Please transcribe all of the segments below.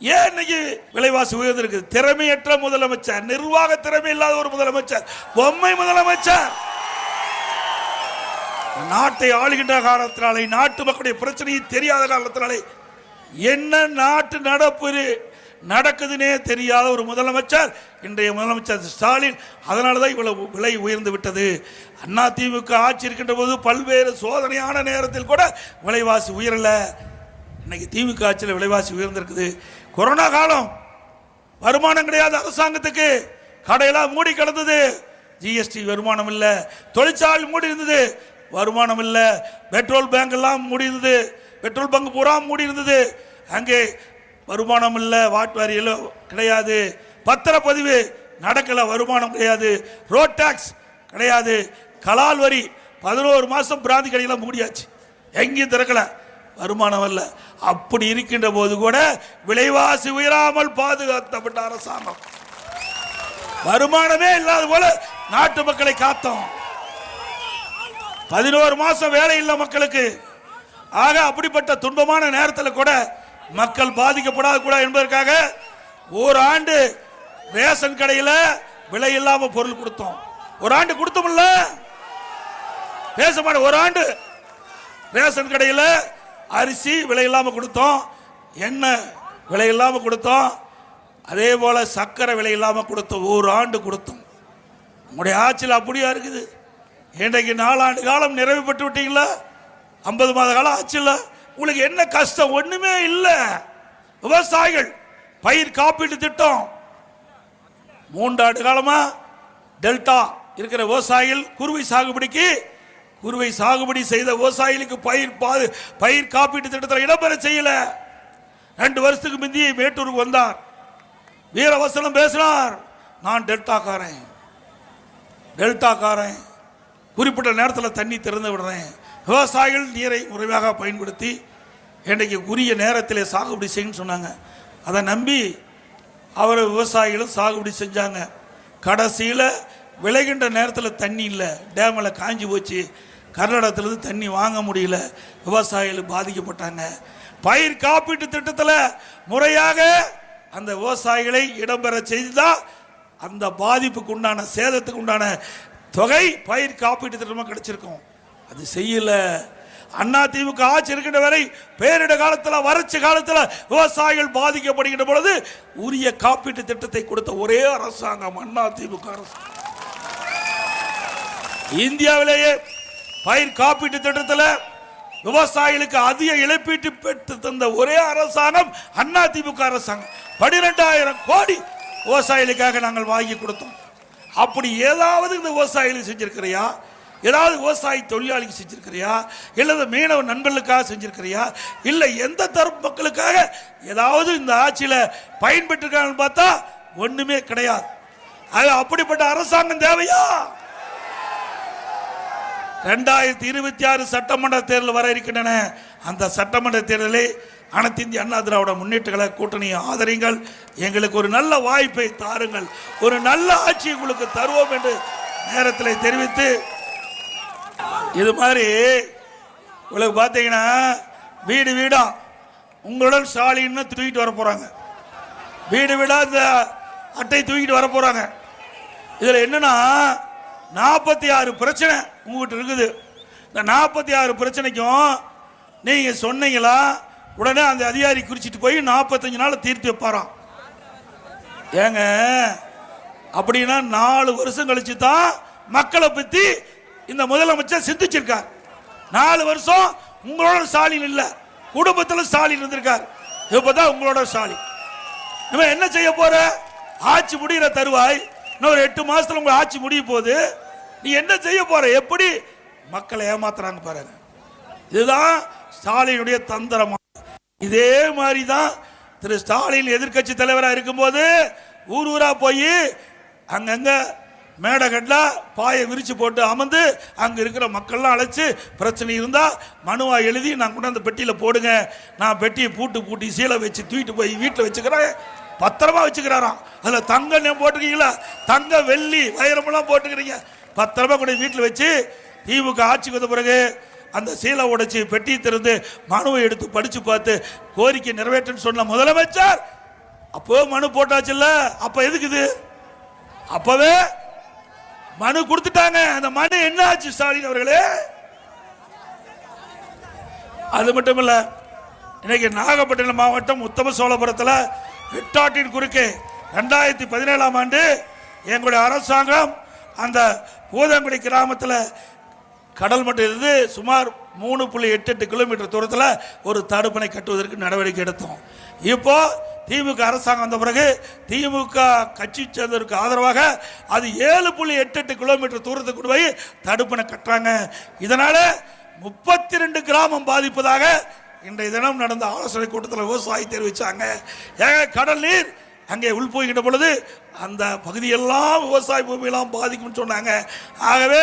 ஏன் இன்னைக்கு விலைவாசி உயர்ந்திருக்கு திறமையற்ற முதலமைச்சர் நிர்வாக திறமை இல்லாத ஒரு முதலமைச்சர் பொம்மை முதலமைச்சர். நாட்டை ஆளுகின்ற காலத்தினாலே நாட்டு மக்களுடைய பிரச்சனையை தெரியாத காலத்தினாலே என்ன நாட்டு நடப்பு நடக்குதுன்னே தெரியாத ஒரு முதலமைச்சர் இன்றைய முதலமைச்சர் ஸ்டாலின். அதனால தான் இவ்வளவு விலை உயர்ந்து விட்டது. அண்ணா திமுக ஆட்சி இருக்கின்ற போது பல்வேறு சோதனையான நேரத்தில் கூட விலைவாசி உயரல. இன்னைக்கு திமுக ஆட்சியில் விலைவாசி உயர்ந்திருக்குது. கொரோனா காலம். வருமானம் கிடையாது அரசாங்கத்துக்கு. கடையெல்லாம் மூடி கிடந்தது. ஜிஎஸ்டி வருமானம் இல்லை. தொழிற்சாலை மூடி இருந்தது. வருமானம் இல்லை. பெட்ரோல் பேங்க் எல்லாம் மூடி இருந்தது. பெட்ரோல் பங்க் பூரா மூடி இருந்தது. அங்கே வருமானம் இல்லை. வாட் வாரியலோ கிடையாது. பத்திரப்பதிவு நடக்கலை. வருமானம் கிடையாது. ரோட் டேக்ஸ் கிடையாது. கலால் வரி பதினோரு மாதம் பிராந்தி கடையெல்லாம் மூடியாச்சு. எங்கேயும் திறக்கலை. வருமானம் அல்ல. அப்படி இருக்கின்ற போது கூட விலைவாசி உயராமல் பாதுகாத்தப்பட்ட அரசாங்கம். வருமானமே இல்லாத போல நாட்டு மக்களை காத்தோம். பதினோரு மாசம் வேலை இல்லை மக்களுக்கு. ஆக அப்படிப்பட்ட துன்பமான நேரத்தில் கூட மக்கள் பாதிக்கப்படாத கூட என்பதற்காக ஒரு ஆண்டு ரேஷன் கடையில் விலை இல்லாம பொருள் கொடுத்தோம். ஒரு ஆண்டு கொடுத்தோம்ல? பேச மாட்டேன் ஒரு ஆண்டு ரேஷன் கடையில் அரிசி விலை இல்லாமல் கொடுத்தோம் எண்ணெய் விலை இல்லாமல் கொடுத்தோம் அதே போல் சர்க்கரை விலை இல்லாமல் கொடுத்தோம் ஒரு ஆண்டு கொடுத்தோம். உங்களுடைய ஆட்சியில் அப்படியா இருக்குது? இன்றைக்கு நாலாண்டு காலம் நிறைவு பெற்று விட்டீங்களா? ஐம்பது மாத காலம் ஆட்சியில் உங்களுக்கு என்ன கஷ்டம்? ஒன்றுமே இல்லை. விவசாயிகள் பயிர் காப்பீட்டு திட்டம். மூன்றாண்டு காலமாக டெல்டா இருக்கிற விவசாயிகள் குருவை சாகுபடிக்கு குருவை சாகுபடி செய்த விவசாயிகளுக்கு பயிர் பாது பயிர் காப்பீட்டு திட்டத்தில் இடம்பெற செய்யல. ரெண்டு வருஷத்துக்கு முந்தி மேட்டூருக்கு வந்தார். வீரவசனம் பேசினார். நான் டெல்டாக்காரன். டெல்டாக்காரன். குறிப்பிட்ட நேரத்தில் தண்ணி திறந்து விடுறேன். விவசாயிகள் நீரை முறையாக பயன்படுத்தி இன்றைக்கு உரிய நேரத்தில் சாகுபடி செய்யணும்னு சொன்னாங்க. அதை நம்பி அவர் விவசாயிகளும் சாகுபடி செஞ்சாங்க. கடைசியில் விளைகின்ற நேரத்தில் தண்ணி இல்லை. டேமில் காஞ்சி போச்சு. கர்நாடகத்திலிருந்து தண்ணி வாங்க முடியல. விவசாயிகள் பாதிக்கப்பட்டாங்க. பயிர் காப்பீட்டு திட்டத்தில் முறையாக அந்த விவசாயிகளை இடம்பெற செய்துதான் அந்த பாதிப்புக்கு உண்டான சேதத்துக்கு உண்டான தொகை பயிர் காப்பீட்டு திட்டமாக கிடைச்சிருக்கும். அது செய்யல. அண்ணா திமுக ஆட்சி இருக்கின்ற வரை பேரிட காலத்தில் வறட்சி காலத்தில் விவசாயிகள் பாதிக்கப்படுகின்ற பொழுது உரிய காப்பீட்டு திட்டத்தை கொடுத்த ஒரே அரசாங்கம் அண்ணா திமுக அரசாங்கம் இந்தியாவிலேயே பயிர் காப்பீட்டு திட்டத்தில் விவசாயிகளுக்கு அதிக இழப்பீட்டு பெற்று தந்த ஒரே அரசாங்கம் அண்ணா திமுக அரசாங்கம். பனிரெண்டாயிரம் கோடி விவசாயிகளுக்காக நாங்கள் வாங்கி கொடுத்தோம். அப்படி ஏதாவது இந்த விவசாயிகளுக்கு செஞ்சிருக்கிறியா? ஏதாவது விவசாயி தொழிலாளிக்கு செஞ்சிருக்கிறியா? இல்லை மீனவ நண்பர்களுக்காக செஞ்சிருக்கிறியா? இல்லை எந்த தரப்பு மக்களுக்காக ஏதாவது இந்த ஆட்சியில் பயன்பெற்றிருக்காங்கன்னு பார்த்தா ஒன்றுமே கிடையாது. அது அப்படிப்பட்ட அரசாங்கம் தேவையா? ரெண்டாயிரத்தி இருபத்தி ஆறு சட்டமன்ற தேர்தல் வர இருக்கின்றன. அந்த சட்டமன்ற தேர்தலில் அனைத்து இந்திய அண்ணா திராவிட முன்னேற்ற கழக கூட்டணியை ஆதரிங்கள். எங்களுக்கு ஒரு நல்ல வாய்ப்பை தாருங்கள். ஒரு நல்ல ஆட்சி உங்களுக்கு தருவோம் என்று நேரத்தில் தெரிவித்து இது மாதிரி உங்களுக்கு பார்த்தீங்கன்னா வீடு வீடா உங்களுடன் ஸ்டாலின்னு தூக்கிட்டு வர போகிறாங்க வீடு வீடாக இந்த அட்டை தூக்கிட்டு வர போகிறாங்க இதில் என்னன்னா நாற்பத்தி ஆறு பிரச்சனை உங்ககிட்ட இருக்குது. இந்த நாற்பத்தி ஆறு பிரச்சனைக்கும் நீங்கள் சொன்னீங்களா? உடனே அந்த அதிகாரி குறிச்சிட்டு போய் நாற்பத்தஞ்சு நாள் தீர்த்து வைப்பாராம். ஏங்க அப்படின்னா நாலு வருஷம் கழிச்சு தான் மக்களை பற்றி இந்த முதலமைச்சர் சிந்திச்சிருக்கார். நாலு வருஷம் உங்களோட ஸ்டாலின் இல்லை குடும்பத்தில் ஸ்டாலின் இருந்திருக்கார். இப்பதான் உங்களோட ஸ்டாலின். இவன் என்ன செய்ய போற? ஆட்சி முடிகிற தருவாய் இன்னும் ஒரு எட்டு மாசத்துல உங்க ஆட்சி முடிய போகுது. நீ என்ன செய்ய போற? எப்படி? மக்களை ஏமாத்துறாங்க பாருங்க. இதுதான் ஸ்டாலினுடைய தந்திரமா. இதே மாதிரி தான் திரு ஸ்டாலின் எதிர்க்கட்சி தலைவராக இருக்கும்போது ஊர் ஊரா போய் அங்கங்க மேடகட்டில் பாயை விரிச்சு போட்டு அமர்ந்து அங்கே இருக்கிற மக்கள்லாம் அழைச்சி பிரச்சனை இருந்தால் மனுவாக எழுதி நான் கொண்டு அந்த பெட்டியில் போடுங்க. நான் பெட்டியை பூட்டு பூட்டி சீலை வச்சு தூக்கிட்டு போய் வீட்டில் வச்சுக்கிறேன். பத்திரமா வச்சுக்கிறாராம். அதில் தங்க நே போட்டுக்கிறீங்களா தங்க வெள்ளி வைரமெல்லாம் போட்டுக்கிறீங்க. பத்திரமா கூட வீட்டில் வச்சு திமுக ஆட்சிக்கு வந்த பிறகு அந்த சீலை உடைச்சி பெட்டி திறந்து மனுவை எடுத்து படித்து பார்த்து கோரிக்கை நிறைவேற்றுன்னு சொன்ன முதலமைச்சர் அப்போ மனு போட்டாச்சுல்ல? அப்போ எதுக்கு இது? அப்பவே மனு கொடுத்துட்டாங்க. அந்த மனு என்ன ஆச்சு ஸ்டாலின் அவர்களே? அது மட்டும் இல்லை இன்னைக்கு நாகப்பட்டினம் மாவட்டம் உத்தம சோழபுரத்தில் வெட்டாட்டின் குறுக்கே ரெண்டாயிரத்தி பதினேழாம் ஆண்டு எங்களுடைய அரசாங்கம் அந்த பூதங்குடி கிராமத்தில் கடல் மட்டம் இருந்து சுமார் மூணு புள்ளி எட்டு எட்டு கிலோமீட்டர் தூரத்தில் ஒரு தடுப்பணை கட்டுவதற்கு நடவடிக்கை எடுத்தோம். இப்போ திமுக அரசாங்கம் வந்த பிறகு திமுக கட்சி சேர்ந்ததற்கு ஆதரவாக அது ஏழு புள்ளி எட்டு எட்டு கிலோமீட்டர் தூரத்துக்கு கொண்டு போய் தடுப்பணை கட்டுறாங்க. இதனால் முப்பத்தி ரெண்டு கிராமம் பாதிப்பதாக இன்றைய தினம் நடந்த ஆலோசனை கூட்டத்தில் விவசாயி தெரிவித்தாங்க ஏங்க கடல் நீர்! அங்கே உள் போய்கின்ற பொழுது அந்த பகுதியெல்லாம் விவசாய பூமியெல்லாம் பாதிக்கும்னு சொன்னாங்க. ஆகவே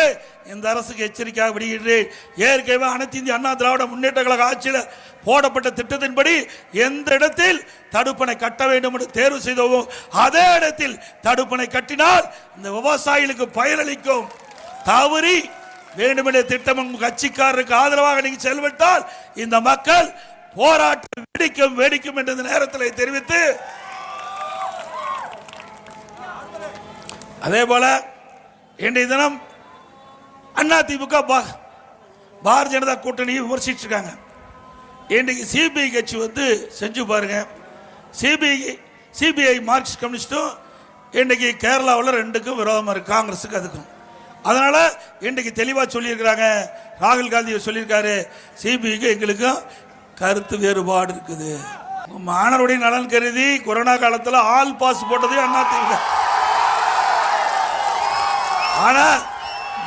இந்த அரசுக்கு எச்சரிக்கையாக விடுகின்றேன். ஏற்கனவே அனைத்து இந்திய அண்ணா திராவிட முன்னேற்ற கழக ஆட்சியில் போடப்பட்ட திட்டத்தின்படி எந்த இடத்தில் தடுப்பணை கட்ட வேண்டும் என்று தேர்வு செய்தோமோ அதே இடத்தில் தடுப்பணை கட்டினால் இந்த விவசாயிகளுக்கு பயனளிக்கும். தவறி வேண்டுமென்ற திட்டம் உங்கள் கட்சிக்காரருக்கு ஆதரவாக நீங்கள் செல்விட்டால் இந்த மக்கள் போராட்டம் வெடிக்கும் வெடிக்கும் என்ற நேரத்தில் தெரிவித்து அதே போல இன்றைய தினம் அண்ணா திமுக பாரதிய ஜனதா கூட்டணியை விமர்சிட்டு இருக்காங்க இன்றைக்கு சிபிஐ கட்சி வந்து செஞ்சு பாருங்க. சிபிஐ சிபிஐ மார்க்சிஸ்ட் கம்யூனிஸ்டும் இன்றைக்கு கேரளாவில் ரெண்டுக்கும் விரோதமாக இருக்கு காங்கிரஸுக்கு அதுக்கும். அதனால இன்றைக்கு தெளிவாக சொல்லியிருக்கிறாங்க. ராகுல் காந்தி சொல்லியிருக்காரு. சிபிஐக்கு எங்களுக்கும் கருத்து வேறுபாடு இருக்குது. மாணவருடைய நலன் கருதி கொரோனா காலத்தில் ஆல் பாஸ் போட்டதையும் அண்ணா திமுக.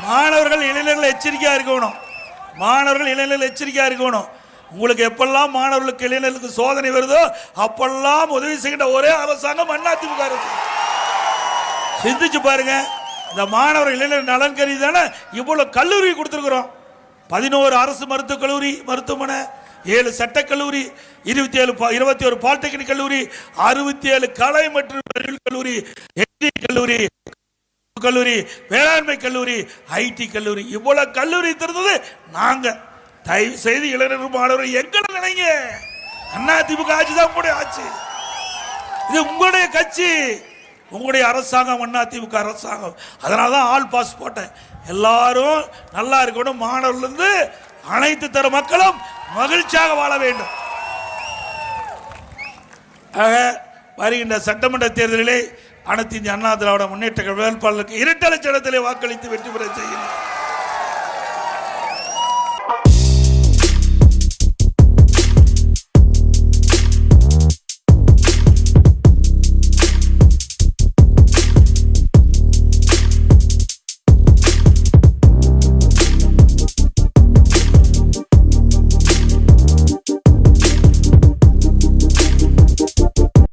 மாணவர்கள் இளைஞர்கள் எச்சரிக்கையாக இருக்கணும். மாணவர்கள் இளைஞர்கள் எச்சரிக்கையாக இருக்கணும். உங்களுக்கு எப்பெல்லாம் மாணவர்களுக்கு இளைஞர்களுக்கு சோதனை வருதோ அப்பெல்லாம் உதவி செய்கின்ற ஒரே அரசாங்கம் அதிமுக அரசு. சிந்திச்சு பாருங்கள் இந்த மாணவர் இளைஞர் நலன் கருதி தானே இவ்வளவு கல்லூரி கொடுத்துருக்குறோம். பதினோரு அரசு மருத்துவக் கல்லூரி மருத்துவமனை ஏழு சட்டக்கல்லூரி இருபத்தி ஏழு இருபத்தி ஒரு பாலிடெக்னிக் கல்லூரி அறுபத்தி ஏழு கலை மற்றும் கல்லூரி என்ஜி கல்லூரி கல்லூரி வேளாண்மை கல்லூரி ஐடி கல்லூரி. இவ்வளவு கல்லூரி திறந்தது நாங்க. தயவு செய்து இளைஞர் மாணவர் எங்களை நினைங்க. அண்ணா திமுக ஆட்சி தான் கூட ஆட்சி. இது உங்களுடைய கட்சி. உங்களுடைய அரசாங்கம் அண்ணா திமுக அரசாங்கம். அதனால தான் ஆல் பாஸ் போட்டேன். எல்லாரும் நல்லா இருக்கணும். மாணவர்லேருந்து அனைத்து தர மக்களும் மகிழ்ச்சியாக வாழ வேண்டும். ஆக வருகின்ற சட்டமன்ற தேர்தலிலே அனைத்து இந்திய அண்ணா திராவிட முன்னேற்ற வேட்பாளருக்கு இரட்டை லட்சத்திலே வாக்களித்து வெற்றி பெற செய்கிறேன்.